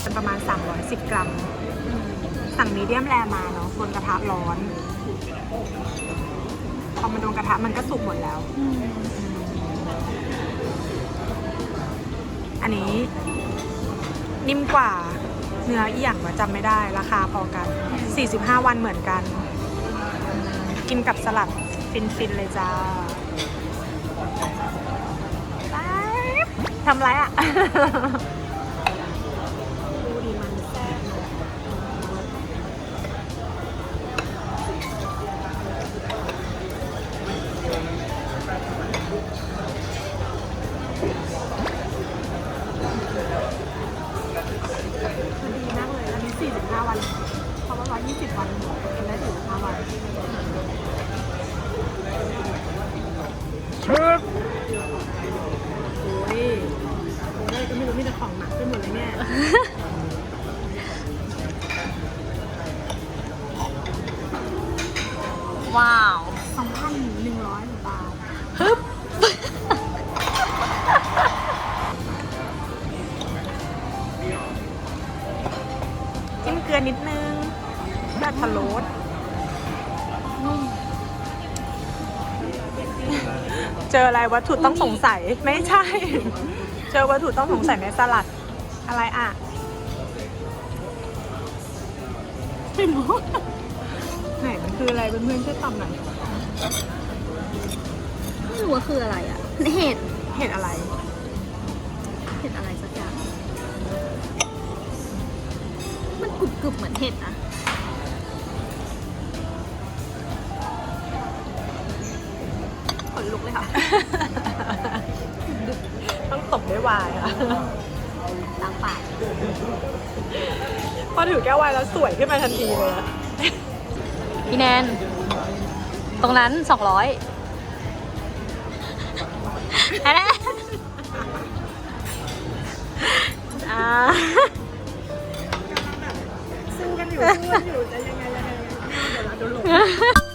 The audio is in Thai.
เป็นประมาณ 310 กรัม สั่งมีเดียมแรมาเนาะบนกระทะร้อนพอมาโดนกระทะมันก็สุกหมดแล้ว อันนี้นิ่มกว่าเนื้ออี่ยงว่าจำไม่ได้ราคาพอกัน 45 วันเหมือนกัน กินกับสลัดฟินๆเลยจ้า ทำไรอะ ดูดีมันแซ่บอะมันดีมากเลย อันนี้ 45 วัน เพราะว่า120 วันกินได้45วัน ไปหมดเลยเนี่ยว้าวสองพันหนึ่งร้อยบาทฮึบจิ้มเกลือนิดนึงแบบพะโล้เจออะไรวัตถุต้องสงสัย ไม่ใช่ เจอวัตถุต้องสงสัยในสลัด อะไรอะไม่รู้ไหนมันคืออะไรเพื่อนๆช่วยตอบหน่อยไม่รู้ว่าคืออะไรอะ เห็ด เห็ดอะไร เห็ดอะไรสักอย่าง มันกรุบกรุบๆเหมือนเห็ดนะขนลุกเลยค่ะ ต้องตบด้วยวายค่ะตามปากพอถือแก้ววายแล้วสวยขึ้นมาทันทีเลยอะพี่แนน ตรงนั้นสองร้อยอะไรอ่าสู้กันอยู่สู้กันอยู่จะยังไงยังไงเดี๋ยวเราโดนหลง